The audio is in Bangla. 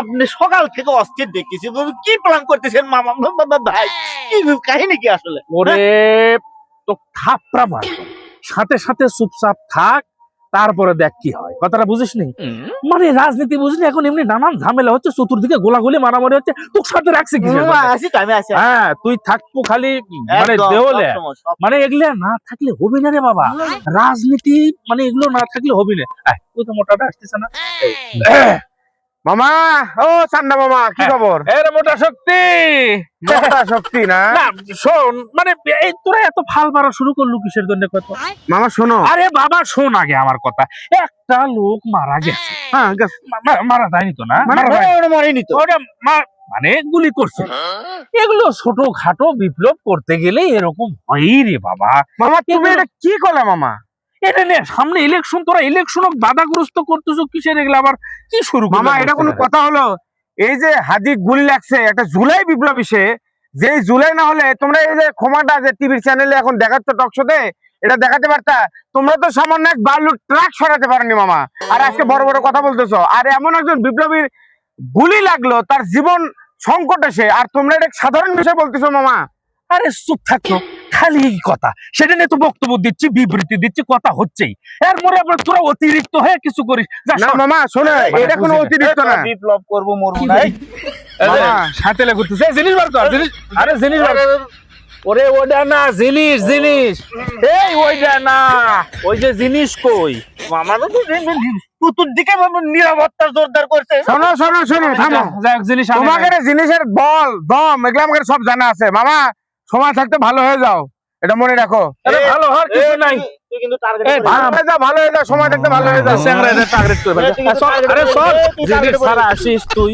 আপনি সকাল থেকে অস্থির দেখতেছি। কি প্ল্যান করতেছেন মামা? ভাই কি কাহিনী কি আসলে? ওরে তো থাপড়া মার সাথে সাথে চুপচাপ থাক তারপরে দেখ কি হয়। কথাটা বুঝিস নি মানে রাজনীতি বুঝলি এখন এমনি নানান ঝামেলা হচ্ছে চতুর্দিকে গোলাগুলি মারামারি হচ্ছে। তোর সাথে রাখছে হ্যাঁ তুই থাকব খালি মানে দেহলে মানে এগুলা না থাকলে হবে না রে বাবা। রাজনীতি মানে এগুলো না থাকলে হবে না। ওই তো মোটাটা আসতেছে না। মামা ও চান্দা মামা কি হ্যাঁ। খবর? এর মোটা শক্তি। মোটা শক্তি না? শোন মানে এই তোরা এত ফাল মারা শুরু করলু কিসের জন্য কত? মামা শোনো। আরে বাবা শোন আগে আমার কথা। একটা লোক মারা গেছে। হ্যাঁ মা- মারা যায়নি তো না? মরেনি তো। ওটা মা- মানে গুলি করছে। এগুলো ছোট খাটো বিপ্লব করতে গেলে এরকম হয় রে বাবা। মামা তুমি এটা কি করলে মামা? এটা সামনে ইলেকশন তোরা ইলেকশন বাধাগ্রস্ত করতেছো কিসের এগুলো? আবার কি শুরু মামা এটা কোনো কথা হলো? এই যে হাদি গুলি লাগছে একটা জুলাই বিপ্লব এসে যে জুলাই না হলে তোমরা এই যে ক্ষমাটা যে টিভির চ্যানেলে এখন দেখাচ্ছ টকশোতে এটা দেখাতে পারতা? তোমরা তো সামান্য এক বালু ট্রাক সরাতে পারোনি মামা। আর আজকে বড় বড় কথা বলতেছো। আর এমন একজন বিপ্লবীর গুলি লাগল তার জীবন সংকট এসে আর তোমরা এটা সাধারণ বিষয় বলতেছো মামা। আরে চুপ থাকতো খালি কথা। সেটা নিয়ে তো বক্তব্য দিচ্ছি বিবৃতি দিচ্ছি কথা হচ্ছেই। এর মনে আবার তোরা অতিরিক্ত হয়ে কিছু করিস। না মামা শোনো মানে এটা কোনো অতিরিক্ত না। বিপ্লব করব মরবো কি না বলি? আরে, মামা। জিনিস বার কর জিনিস আরে জিনিস বার কর। ওরে ওটা না জিনিস জিনিস। এই ওইটা না। ওই যে জিনিস কই? মামা তো তুতুর দিকে বাবু নিরাপত্তা জোরদার করছে। শোনো শোনো শোনো থামো। যাক জিনিস আনে। তোমাকে জিনিসের বল দম এগুলো আমাকে সব জানা আছে। মামা সময় থাকতে ভালো হয়ে যাও। এটা মনে রাখো। ভালো হওয়ার কিছু নাই। তুই কিন্তু ভালো হয়ে যা সময় থাকতে ভালো হয়ে যা। স্যাংরা এটা টার্গেট করে ফেলছে। তুই কিন্তু সর, target আরে করে সর ফেলছিস, তুই জিনিস target করে ছাড়া আসিস তুই